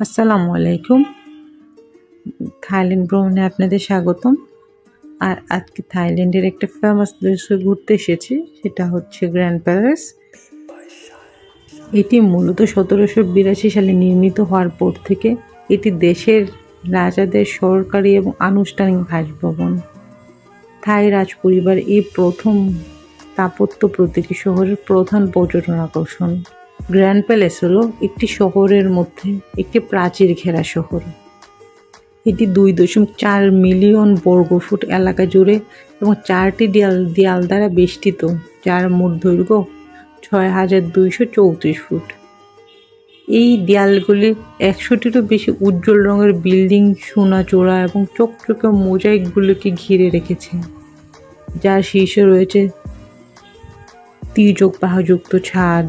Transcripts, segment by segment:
আসসালামু আলাইকুম। থাইল্যান্ড ভ্রমণে আপনাদের স্বাগতম। আর আজকে থাইল্যান্ডের একটা ফেমাস দৃশ্য ঘুরতে এসেছি, সেটা হচ্ছে গ্র্যান্ড প্যালেস এটি মূলত সতেরোশো বিরাশি সালে নির্মিত হওয়ার পর থেকে এটি দেশের রাজাদের সরকারি এবং আনুষ্ঠানিক বাসভবন। থাই রাজ পরিবার এই প্রথম স্থাপত্য প্রতীকী শহরের প্রধান পর্যটন আকর্ষণ। গ্র্যান্ড প্যালেস হলো একটি শহরের মধ্যে একটি প্রাচীর ঘেরা শহর। এটি দুই দশমিক চার মিলিয়ন বর্গফুট এলাকা জুড়ে এবং চারটি দেয়াল দেয়াল দ্বারা বেষ্টিত, যার মোট দৈর্ঘ্য ছয় হাজার দুইশো চৌত্রিশ ফুট। এই দেয়ালগুলি একশোটিরও বেশি উজ্জ্বল রঙের বিল্ডিং সোনা চোরা এবং চকচকে মোজাইকগুলোকে ঘিরে রেখেছে, যার শীর্ষে রয়েছে তীর্যক পাহাযুক্ত ছাদ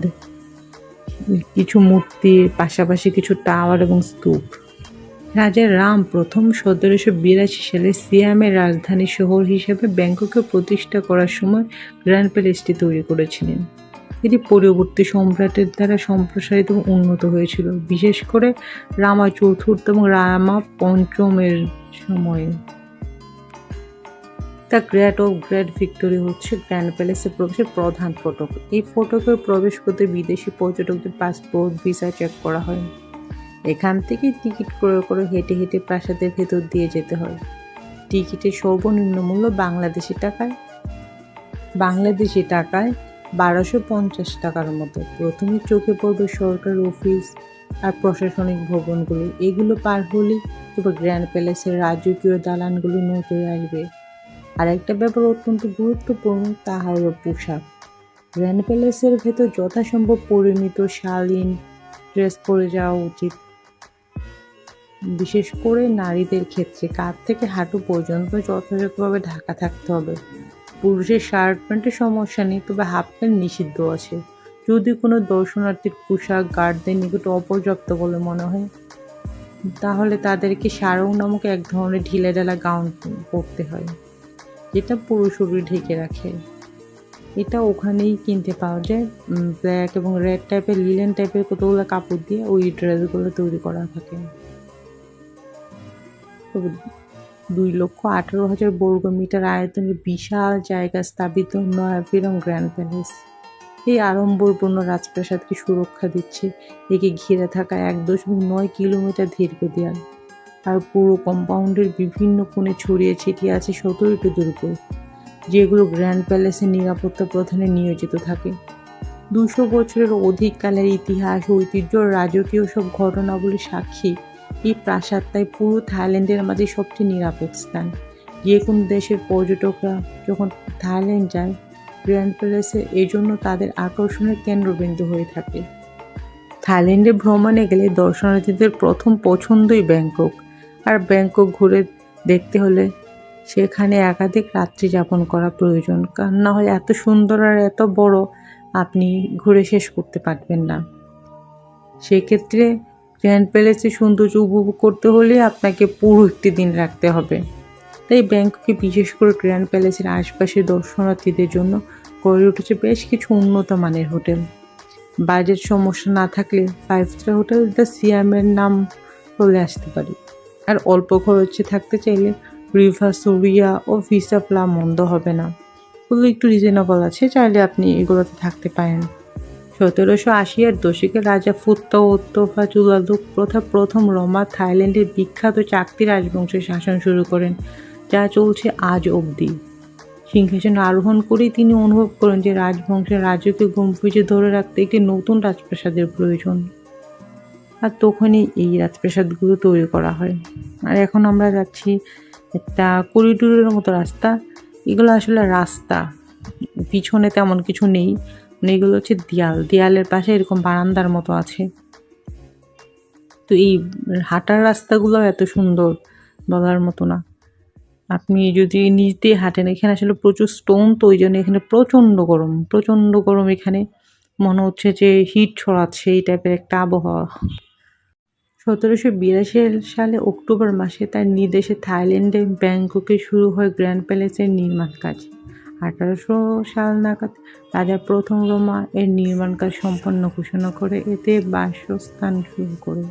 কিছু মূর্তির পাশাপাশি কিছু টাওয়ার এবং স্তূপ। রাজা রাম প্রথম সতেরোশো বিরাশি সালে সিয়ামের রাজধানী শহর হিসেবে ব্যাংককে প্রতিষ্ঠা করার সময় গ্র্যান্ড প্যালেসটি তৈরি করেছিলেন। এটি পরবর্তী সম্রাটের দ্বারা সম্প্রসারিত এবং উন্নত হয়েছিল। বিশেষ করে রামা চতুর্থ এবং রামা পঞ্চমের সময়ে। The great of great victory হচ্ছে গ্র্যান্ড প্যালেসে প্রবেশের প্রধান ফটক। এই ফটকে প্রবেশ করতে বিদেশি পর্যটকদের পাসপোর্ট, ভিসা চেক করা হয়। এখান থেকে টিকিট ক্রয় করে হেঁটে হেঁটে প্রাসাদের ভেতর দিয়ে যেতে হয়। টিকিটের সর্বনিম্ন মূল্য বাংলাদেশি টাকায়। বাংলাদেশি টাকায় বারোশো পঞ্চাশ টাকার মতো। প্রথমে চোখে পড়বে সরকার অফিস আর প্রশাসনিক ভবনগুলো। এগুলো পার হলেই তবে গ্র্যান্ড প্যালেসের রাজকীয় দালানগুলো নজরে আসবে। আর একটা ব্যাপার অত্যন্ত গুরুত্বপূর্ণ, তা হলো পোশাক। গ্র্যান্ড প্যালেসের ভেতর যথাসম্ভব পরিমিত, শালীন ড্রেস পরে যাওয়া উচিত। বিশেষ করে নারীদের ক্ষেত্রে কাঁধ থেকে হাঁটু পর্যন্ত যথাযথভাবে ঢাকা থাকতে হবে। পুরুষের শার্ট প্যান্টের সমস্যা নেই, তবে হাফ প্যান্ট নিষিদ্ধ আছে। যদি কোনো দর্শনার্থীর পোশাক গার্ডদের নিকট অপর্যাপ্ত বলে মনে হয়, তাহলে তাদেরকে সারং নামক এক ধরনের ঢিলে ঢালা গাউন পরতে হয়। যেটা পুরো শরীর ঢেকে রাখে। এটা ওখানেই কিনতে পাওয়া যায়। ব্ল্যাক এবং রেড টাইপের লিলেন টাইপের কতগুলো কাপড় দিয়ে ওই ড্রেসগুলো তৈরি করা থাকে। দুই লক্ষ আঠারো হাজার বর্গ মিটার আয়তনের বিশাল জায়গা স্থাপিত নয়াফিরম গ্র্যান্ড প্যালেস। এই আড়ম্বরপূর্ণ রাজপ্রাসাদকে সুরক্ষা দিচ্ছে। একে ঘিরে থাকা এক দশমিক নয় কিলোমিটার দীর্ঘ দেয়াল। আর পুরো কম্পাউন্ডের বিভিন্ন কোণে ছড়িয়ে ছিটিয়ে আছে সতেরোটি দুর্গ, যেগুলো গ্র্যান্ড প্যালেসের নিরাপত্তা প্রধানে নিয়োজিত থাকে। দুশো বছরের অধিক কালের ইতিহাস ঐতিহ্য রাজকীয় সব ঘটনাগুলি সাক্ষী এই প্রাসাদ তাই পুরো থাইল্যান্ডের মাঝে সবচেয়ে নিরাপদ স্থান। যে কোনো দেশের পর্যটকরা যখন থাইল্যান্ড যায়, গ্র্যান্ড প্যালেসে এই জন্য তাদের আকর্ষণের কেন্দ্রবিন্দু হয়ে থাকে। থাইল্যান্ডে ভ্রমণে গেলে দর্শনার্থীদের প্রথম পছন্দই ব্যাংকক। আর ব্যাংকক ঘুরে দেখতে হলে সেখানে একাধিক রাত্রি যাপন করা প্রয়োজন। কারণ না হয় এত সুন্দর আর এত বড় আপনি ঘুরে শেষ করতে পারবেন না। সেক্ষেত্রে গ্র্যান্ড প্যালেসের সৌন্দর্য উপভোগ করতে হলে আপনাকে পুরো একটি দিন রাখতে হবে। তাই ব্যাংককে বিশেষ করে গ্র্যান্ড প্যালেসের আশপাশের দর্শনার্থীদের জন্য গড়ে উঠেছে বেশ কিছু উন্নত মানের হোটেল। বাজেট সমস্যা না থাকলে ফাইভ স্টার হোটেল দ্য সিয়ামের নাম চলে আসতে পারে। আর অল্প খরচে থাকতে চাইলে রিভার সুরিয়া ও ভিসা প্লা মন্দ হবে না। ওগুলো একটু রিজনেবল আছে, চাইলে আপনি এগুলোতে থাকতে পারেন। সতেরোশো আশি আর দশকে রাজা ফুত্তা উত্তফা চুলাদুক প্রথা প্রথম রমা থাইল্যান্ডের বিখ্যাত চাকতি রাজবংশের শাসন শুরু করেন, যা চলছে আজ অবধি। সিংহাসন আরোহণ করেই তিনি অনুভব করেন যে রাজবংশের রাজকীয় গম্ভীর্য ধরে রাখতে একটি নতুন রাজপ্রাসাদের প্রয়োজন। আর তখনই এই রাজপ্রাসাদগুলো তৈরি করা হয়। আর এখন আমরা যাচ্ছি একটা করিডোরের মতো রাস্তা। এগুলো আসলে রাস্তা। পিছনে তেমন কিছু নেই। মানে এগুলো হচ্ছে দেয়াল। দেয়ালের পাশে এরকম বারান্দার মতো আছে। তো এই হাঁটার রাস্তাগুলো এত সুন্দর বলার মতো না। আপনি যদি নিচ দিয়ে হাঁটেন, এখানে আসলে প্রচুর স্টোন তো ওই জন্য এখানে প্রচণ্ড গরম। প্রচণ্ড গরম এখানে। মনে হচ্ছে যে হিট ছড়াচ্ছে এই টাইপের একটা আবহাওয়া। সতেরোশো বিরাশি সালে অক্টোবর মাসে তার নির্দেশে থাইল্যান্ডে ব্যাংককে শুরু হয় গ্র্যান্ড প্যালেসের নির্মাণ কাজ। আঠারোশো সাল নাগাদ রাজা প্রথম রোমা এর নির্মাণ কাজ সম্পন্ন ঘোষণা করে, এতে বাসস্থান শুরু করে।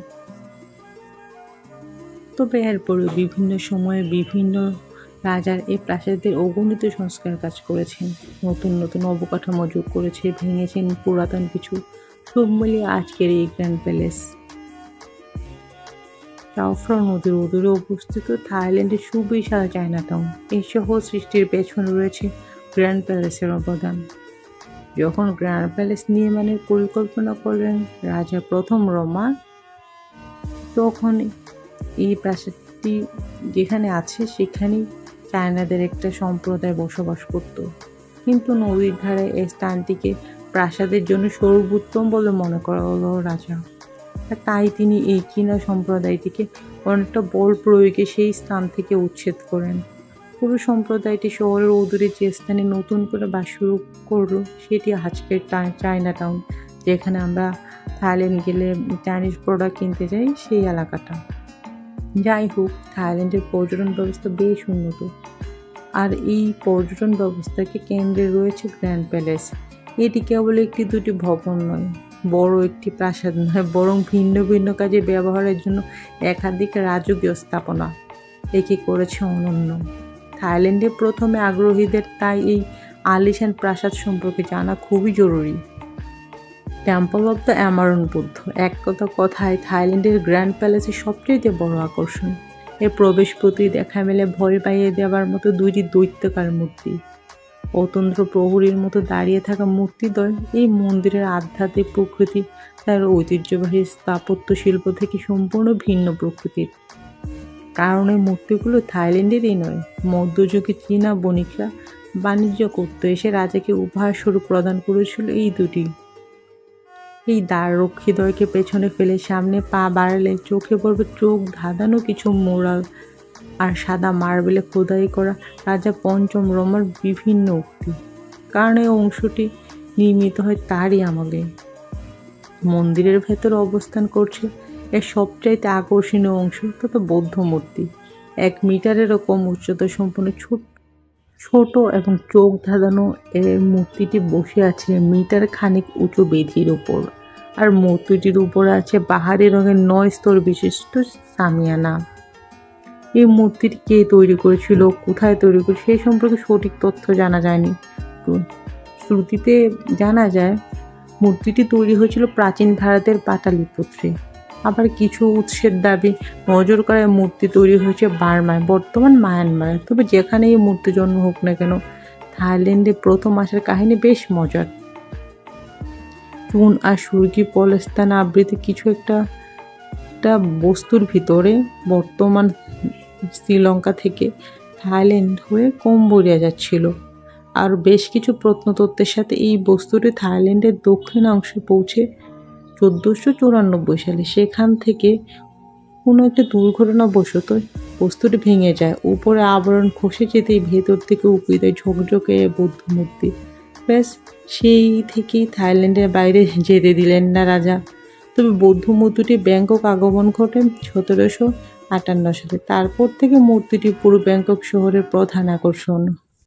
তবে এরপরেও বিভিন্ন সময়ে বিভিন্ন রাজার এই প্রাসাদের অগণিত সংস্কার কাজ করেছেন। নতুন নতুন অবকাঠামো যোগ করেছে, ভেঙেছেন পুরাতন কিছু। সব মিলিয়ে আজকের এই গ্র্যান্ড প্যালেস। চাওফ্রা নদীর অদূরে অবস্থিত থাইল্যান্ডের সুবিশাল চায়নাটাউন এই শহর সৃষ্টির পেছনে রয়েছে গ্র্যান্ড প্যালেসের অবদান। যখন গ্র্যান্ড প্যালেস নির্মাণের পরিকল্পনা করলেন রাজা প্রথম রমা তখন এই প্রাসাদটি যেখানে আছে সেখানেই চায়নাদের একটা সম্প্রদায় বসবাস করত। কিন্তু নদীর ধারে এই স্থানটিকে প্রাসাদের জন্য সর্বোত্তম বলে মনে করা হলো রাজা। তাই তিনি এই কিনা সম্প্রদায়টিকে অনেকটা বল প্রয়োগে সেই স্থান থেকে উচ্ছেদ করেন। পুরো সম্প্রদায়টি শহরের অদূরে যে স্থানে নতুন করে বাস শুরু করল, সেটি আজকের চায়না টাউন যেখানে আমরা থাইল্যান্ড গেলে চাইনিজ প্রোডাক্ট কিনতে যাই, সেই এলাকাটা। যাই হোক, থাইল্যান্ডের পর্যটন ব্যবস্থা বেশ উন্নত। আর এই পর্যটন ব্যবস্থাকে কেন্দ্রে রয়েছে গ্র্যান্ড প্যালেস। এটি কেবল একটি দুটি ভবন নয় বড় একটি প্রাসাদ নয়, বরং ভিন্ন ভিন্ন কাজে ব্যবহারের জন্য একাধিক রাজকীয় স্থাপনা। একে করেছে অনন্য। থাইল্যান্ডে প্রথমে আগ্রহীদের তাই এই আলিশান প্রাসাদ সম্পর্কে জানা খুবই জরুরি। Temple of the emerald Buddha এক কথা কথায় থাইল্যান্ডের গ্র্যান্ড প্যালেসের সবচেয়ে বড় আকর্ষণ। এর প্রবেশ প্রতি দেখা মেলে ভয় পাইয়ে দেওয়ার মতো দুইটি দৈত্যকার মূর্তি। অতন্ত্র প্রহরীর মতো দাঁড়িয়ে থাকা মূর্তিদ্বয় এই মন্দিরের আধ্যাত্মিক প্রকৃতি, তার ঐতিহ্যবাহী স্থাপত্য শিল্প থেকে সম্পূর্ণ ভিন্ন প্রকৃতির। কারণ এই মূর্তিগুলো থাইল্যান্ডেরই নয়, মধ্যযুগে চীনা বণিকরা বাণিজ্য করতে এসে রাজাকে উপহার স্বরূপ প্রদান করেছিল এই দুটি। এই দ্বার রক্ষীদ্বয়কে পেছনে ফেলে সামনে পা বাড়ালে চোখে পড়বে চোখ ধাঁধানো কিছু মোড়াল আর সাদা মার্বেলে খোদাই করা রাজা পঞ্চম রমার বিভিন্ন উক্তি। কারণ এই অংশটি নির্মিত হয় তারই আমলে। মন্দিরের ভেতরে অবস্থান করছে এর সবচাইতে আকর্ষণীয় অংশ, তথা বৌদ্ধ মূর্তি। এক মিটারেরও কম উচ্চতা সম্পন্ন ছোট ছোট এবং চোখ ধাঁধানো এর মূর্তিটি বসে আছে মিটার খানিক উঁচু বেধির উপর। আর মূর্তিটির উপরে আছে বাহারি রঙের নয় স্তর বিশিষ্ট সামিয়ানা। এই মূর্তিটি কে তৈরি করেছিল, কোথায় তৈরি করেছিল, সেই সম্পর্কে সঠিক তথ্য জানা যায়নি। শ্রুতিতে জানা যায়, মূর্তিটি তৈরি হয়েছিল প্রাচীন ভারতের পাটালিপুত্রে আবার কিছু উৎসের দাবি, নজর করায় মূর্তি তৈরি হয়েছে বার্মায়, বর্তমান মায়ানমারে। তবে যেখানে এই মূর্তি জন্ম হোক না কেন, থাইল্যান্ডে প্রথম আসার কাহিনী বেশ মজার। চুন আর সুরকি পলস্তান আবৃত্তি কিছু একটা একটা বস্তুর ভিতরে বর্তমান শ্রীলঙ্কা থেকে থাইল্যান্ড হয়ে কম্বোডিয়া যাচ্ছিল। আর বেশ কিছু প্রত্নতত্ত্বের সাথে এই বস্তুটি থাইল্যান্ডের দক্ষিণাংশে পৌঁছে চোদ্দোশো চুরানব্বই সালে সেখান থেকে কোনো একটা দুর্ঘটনাবশত বস্তুটি ভেঙে যায়। উপরে আবরণ খসে যেতেই ভেতর থেকে দেয় ঝকঝকে বৌদ্ধ মূর্তি ব্যাস, সেই থেকেই থাইল্যান্ডের বাইরে যেতে দিলেন না রাজা। তবে বৌদ্ধ মূর্তিটি ব্যাংকক আগমন ঘটে সতেরোশো আটান্ন সালে তারপর থেকে মূর্তিটি পূর্ব ব্যাংকক শহরের প্রধান আকর্ষণ।